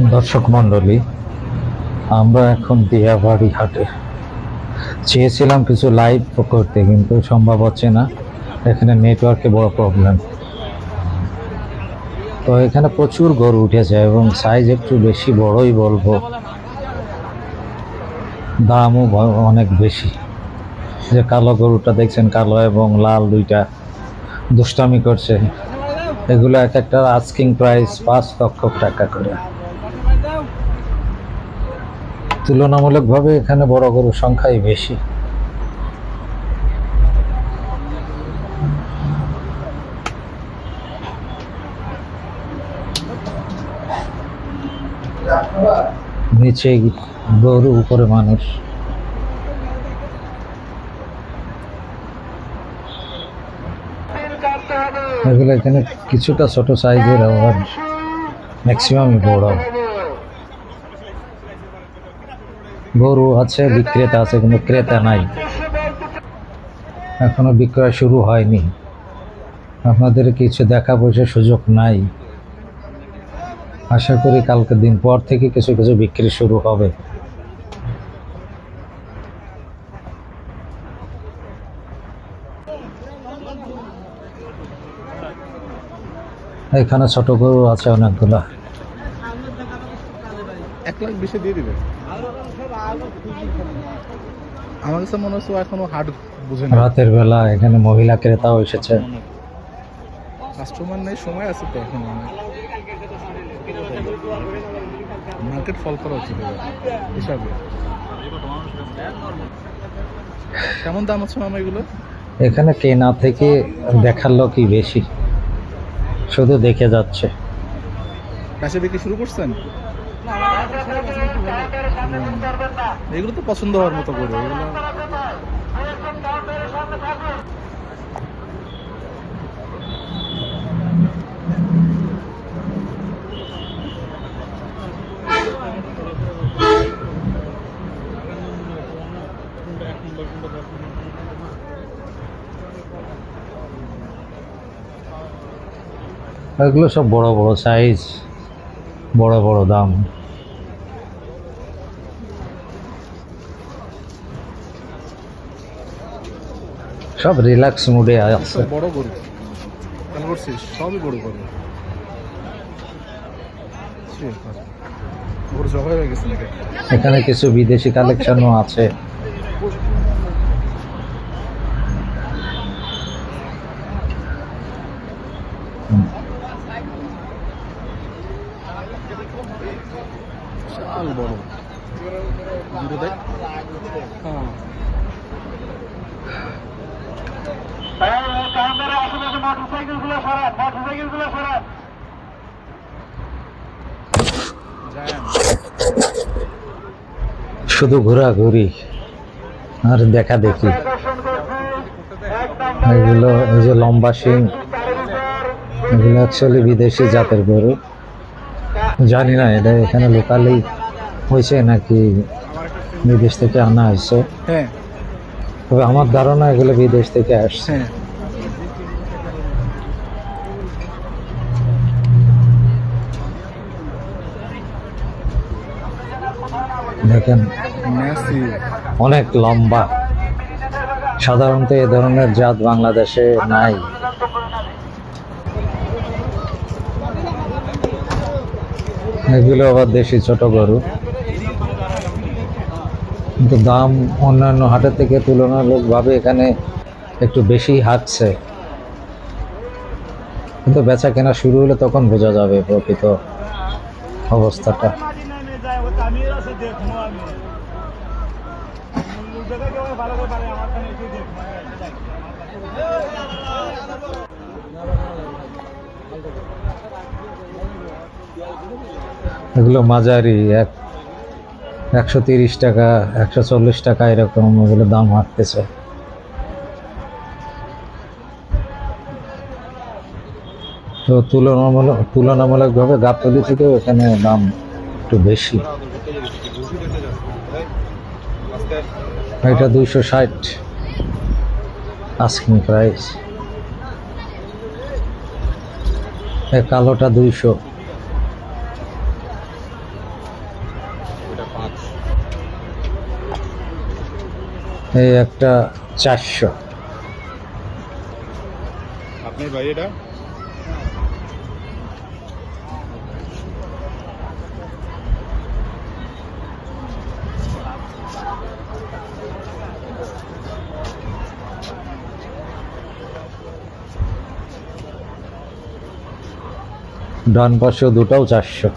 দর্শক মণ্ডলী, আমরা এখন দিয়াবাড়ি হাটে। চেয়েছিলাম কিছু লাইভ করতে, কিন্তু সম্ভব হচ্ছে না। এখানে নেটওয়ার্কে বড় প্রবলেম তো এখানে প্রচুর গরু উঠেছে এবং সাইজ একটু বেশি, বড়ই বলব। দামও অনেক বেশি। যে কালো গরুটা দেখছেন, কালো এবং লাল দুইটা দুষ্টামি করছে। এগুলো এক একটা আস্কিং প্রাইস পাঁচ লক্ষ টাকা করে। তুলনামূলকভাবে এখানে বড় গরুর সংখ্যাই বেশি। নিচে গরু উপরে মানুষ। এগুলো এখানে কিছুটা ছোট সাইজের, আবার ম্যাক্সিমামই বড়। গরু আছে, বিক্রেতা আছে, কিন্তু ক্রেতা নাই। এখনও বিক্রয় শুরু হয়নি। আপনাদের কিছু দেখা পয়সা সুযোগ নাই। আশা করি কালকে দিন পর থেকে কিছু কিছু বিক্রি শুরু হবে। এখানে ছোট গরু আছে অনেকগুলা। এক লাখ বিশে দিয়ে দিবে। আমার কাছে মনে হচ্ছে এখনও হাট বুঝে না। রাতের বেলা এখানে মহিলা ক্রেতাও এসেছে। কাস্টমার নেই সময় আছে তো এখন মার্কেট ফল করা উচিত হিসাবে। কেমন দাম আছে মামা এগুলো? এখানে কেনা থেকে দেখার লোকই বেশি। শুধু দেখে যাচ্ছে। কাছে বিক্রি শুরু করছেন। এগুলো তো পছন্দ হওয়ার মতো করে, এগুলো এগুলো সব বড় বড় সাইজ বড় বড় দাম। সব রিল্যাক্স মুডে আছে। বড় গরু। খেয়াল করছিস? সবই বড় গরু। এখানে কিছু বিদেশি কালেকশনও আছে। বড় দূরে দেখ হ্যাঁ জায়ান্ট শুধু ঘোরাঘুরি আর দেখা দেখি। এগুলো এই যে লম্বা শিং এগুলো অ্যাকচুয়ালি বিদেশি জাতের গরু। জানি না এটা এখানে লোকালি হয়েছে নাকি বিদেশ থেকে আনা হয়েছে। হ্যাঁ। তবে আমার ধারণা এগুলো বিদেশ থেকে আসছে। দেখেন। অনেক লম্বা। সাধারণত এ ধরনের জাত বাংলাদেশে নাই। এগুলো আবার দেশি ছোট গরু। কিন্তু দাম অন্যান্য হাটের থেকে তুলনামূলকভাবে এখানে একটু বেশি হাঁটছে। কিন্তু বেচা কেনা শুরু হলে তখন বোঝা যাবে প্রকৃত অবস্থাটা। এগুলো মাঝারি, এক একশো তিরিশ টাকা, একশো চল্লিশ টাকা এরকম এগুলো দাম হাঁটতেছে। তো তুলনামূলক তুলনামূলকভাবে গাবতলি থেকেও এখানে দাম একটু বেশি। এটা দুইশো ষাট আস্কিং প্রাইস কালোটা দুইশো। এই একটা চারশো। আপনার ভাই এটা? ডান পাশেও দুটাও চারশো।